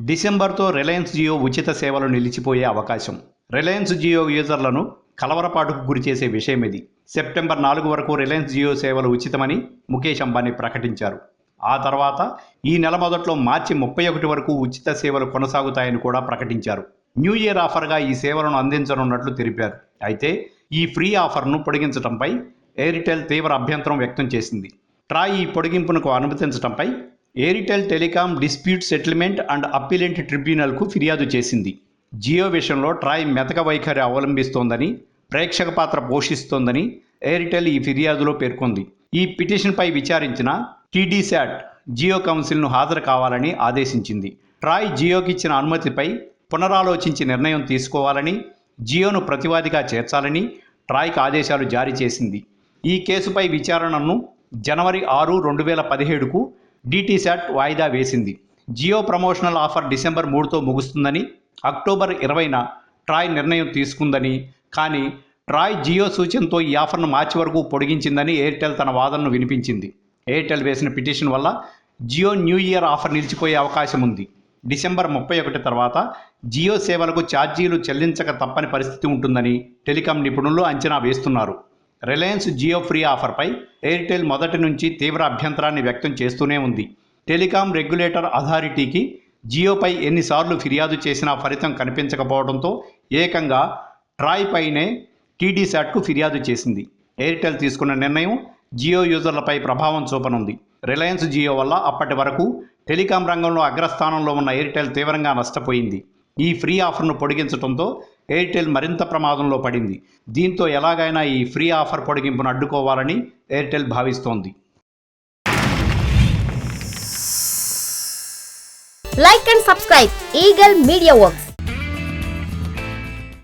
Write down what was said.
డిసెంబర్తో Reliance Jio ఉచిత సేవలు నిలిచిపోయే అవకాశం. రిలయన్స్ జియో యూజర్లను కలవరపాటుకు గురిచేసే విషయం ఇది. సెప్టెంబర్ నాలుగు వరకు రిలయన్స్ జియో సేవలు ఉచితమని ముఖేష్ అంబానీ ప్రకటించారు. ఆ తర్వాత ఈ నెల మొదట్లో మార్చి ముప్పై ఒకటి వరకు ఉచిత సేవలు కొనసాగుతాయని కూడా ప్రకటించారు. న్యూ ఇయర్ ఆఫర్గా ఈ సేవలను అందించనున్నట్లు తెలిపారు. అయితే ఈ ఫ్రీ ఆఫర్ను పొడిగించడంపై ఎయిర్టెల్ తీవ్ర అభ్యంతరం వ్యక్తం చేసింది. ట్రాయ్ ఈ పొడిగింపునకు అనుమతించడంపై Airtel telecom dispute settlement and appellate ట్రిబ్యునల్కు ఫిర్యాదు చేసింది. జియో విషయంలో ట్రాయ్ మెతక వైఖరి అవలంబిస్తోందని ప్రేక్షక పాత్ర పోషిస్తోందని ఎయిర్టెల్ ఈ ఫిర్యాదులో పేర్కొంది. ఈ పిటిషన్పై విచారించిన టీడీశాట్ జియో కౌన్సిల్ను హాజరు కావాలని ఆదేశించింది. ట్రాయ్ జియోకి ఇచ్చిన అనుమతిపై పునరాలోచించి నిర్ణయం తీసుకోవాలని జియోను ప్రతివాదిగా చేర్చాలని ట్రాయ్కి ఆదేశాలు జారీ చేసింది. ఈ కేసుపై విచారణను జనవరి ఆరు రెండు వేల పదిహేడుకు డిటిశాట్ వాయిదా వేసింది. జియో ప్రమోషనల్ ఆఫర్ డిసెంబర్ మూడుతో ముగుస్తుందని అక్టోబర్ ఇరవైన ట్రాయ్ నిర్ణయం తీసుకుందని కానీ ట్రాయ్ జియో సూచనతో ఈ ఆఫర్ను మార్చి వరకు పొడిగించిందని ఎయిర్టెల్ తన వాదనను వినిపించింది. ఎయిర్టెల్ వేసిన పిటిషన్ వల్ల జియో న్యూ ఇయర్ ఆఫర్ నిలిచిపోయే అవకాశం ఉంది. డిసెంబర్ ముప్పై ఒకటి తర్వాత జియో సేవలకు ఛార్జీలు చెల్లించక తప్పని పరిస్థితి ఉంటుందని టెలికాం నిపుణులు అంచనా వేస్తున్నారు. రిలయన్స్ జియో ఫ్రీ ఆఫర్పై ఎయిర్టెల్ మొదటి నుంచి తీవ్ర అభ్యంతరాన్ని వ్యక్తం చేస్తూనే ఉంది. టెలికాం రెగ్యులేటర్ అథారిటీకి జియోపై ఎన్నిసార్లు ఫిర్యాదు చేసినా ఫలితం కనిపించకపోవడంతో ఏకంగా ట్రాయ్ పైనే టీడీశాట్కు ఫిర్యాదు చేసింది. ఎయిర్టెల్ తీసుకున్న నిర్ణయం జియో యూజర్లపై ప్రభావం చూపనుంది. రిలయన్స్ జియో వల్ల అప్పటి వరకు టెలికాం రంగంలో అగ్రస్థానంలో ఉన్న ఎయిర్టెల్ తీవ్రంగా నష్టపోయింది. ఈ ఫ్రీ ఆఫర్ను పొడిగించడంతో ఎయిర్టెల్ మరింత ప్రమాదంలో పడింది. దీంతో ఎలాగైనా ఈ ఫ్రీ ఆఫర్ పొడిగింపును అడ్డుకోవాలని ఎయిర్టెల్ భావిస్తోంది. Like and subscribe Eagle Media Works